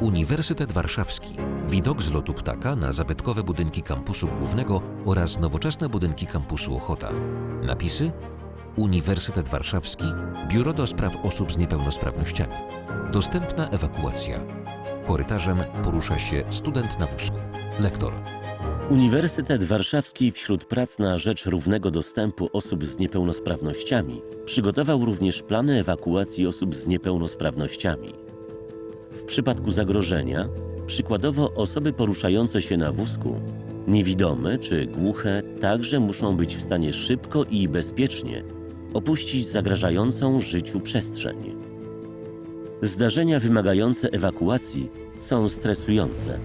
Uniwersytet Warszawski. Widok z lotu ptaka na zabytkowe budynki kampusu głównego oraz nowoczesne budynki kampusu Ochota. Napisy Uniwersytet Warszawski, Biuro do Spraw Osób z Niepełnosprawnościami. Dostępna ewakuacja. Korytarzem porusza się student na wózku. Lektor. Uniwersytet Warszawski wśród prac na rzecz równego dostępu osób z niepełnosprawnościami przygotował również plany ewakuacji osób z niepełnosprawnościami. Przypadku zagrożenia, przykładowo osoby poruszające się na wózku, niewidome czy głuche także muszą być w stanie szybko i bezpiecznie opuścić zagrażającą życiu przestrzeń. Zdarzenia wymagające ewakuacji są stresujące,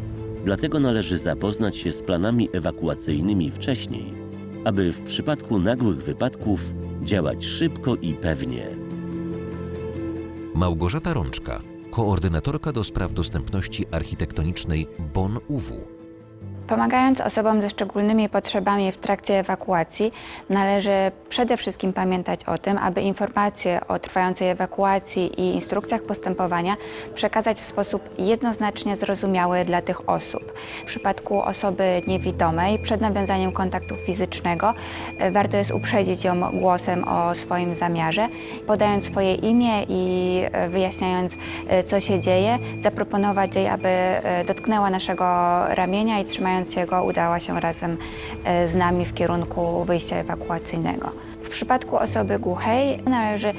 dlatego należy zapoznać się z planami ewakuacyjnymi wcześniej, aby w przypadku nagłych wypadków działać szybko i pewnie. Małgorzata Rączka, koordynatorka do spraw dostępności architektonicznej BON UW. Pomagając osobom ze szczególnymi potrzebami w trakcie ewakuacji, należy przede wszystkim pamiętać o tym, aby informacje o trwającej ewakuacji i instrukcjach postępowania przekazać w sposób jednoznacznie zrozumiały dla tych osób. W przypadku osoby niewidomej, przed nawiązaniem kontaktu fizycznego, e, warto jest uprzedzić ją głosem o swoim zamiarze, podając swoje imię i e, wyjaśniając, e, co się dzieje, zaproponować jej, aby dotknęła naszego ramienia i trzymając się go udała się razem e, z nami w kierunku wyjścia ewakuacyjnego. Przypadku osoby głuchej należy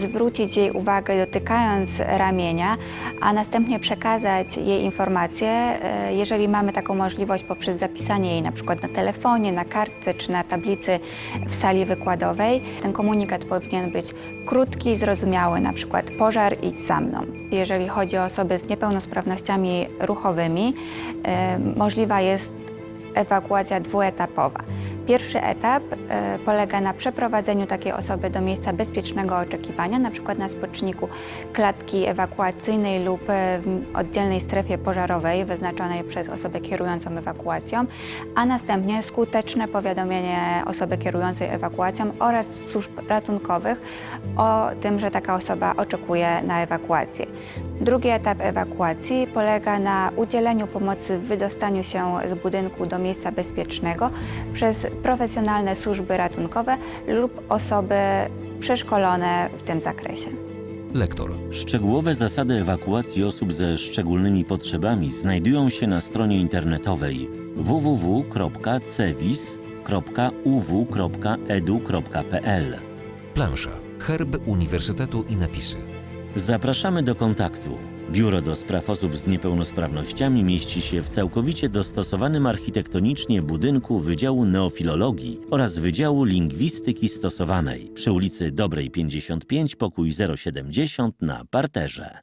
zwrócić jej uwagę dotykając ramienia, a następnie przekazać jej informacje, e, jeżeli mamy taką możliwość poprzez zapisanie jej na przykład na telefonie, na kartce czy na tablicy w sali wykładowej. Ten komunikat powinien być krótki, zrozumiały, na przykład pożar idź za mną. Jeżeli chodzi o osoby z niepełnosprawnościami ruchowymi, e, możliwa jest ewakuacja dwuetapowa. Pierwszy etap e, polega na przeprowadzeniu takiej osoby do miejsca bezpiecznego oczekiwania, przykład na spoczniku klatki ewakuacyjnej lub e, w oddzielnej strefie pożarowej wyznaczonej przez osobę kierującą ewakuacją, a następnie skuteczne powiadomienie osoby kierującej ewakuacją oraz służb ratunkowych o tym, że taka osoba oczekuje na ewakuację. Drugi etap ewakuacji polega na udzieleniu pomocy w wydostaniu się z budynku do miejsca bezpiecznego przez profesjonalne służby ratunkowe lub osoby przeszkolone w tym zakresie. Lektor. Szczegółowe zasady ewakuacji osób ze szczególnymi potrzebami znajdują się na stronie internetowej www.cevis.uw.edu.pl. Plansza. Herb Uniwersytetu i napisy. Zapraszamy do kontaktu. Biuro do Spraw Osób z Niepełnosprawnościami mieści się w całkowicie dostosowanym architektonicznie budynku Wydziału Neofilologii oraz Wydziału Lingwistyki Stosowanej przy ulicy Dobrej 55, pokój 070 na parterze.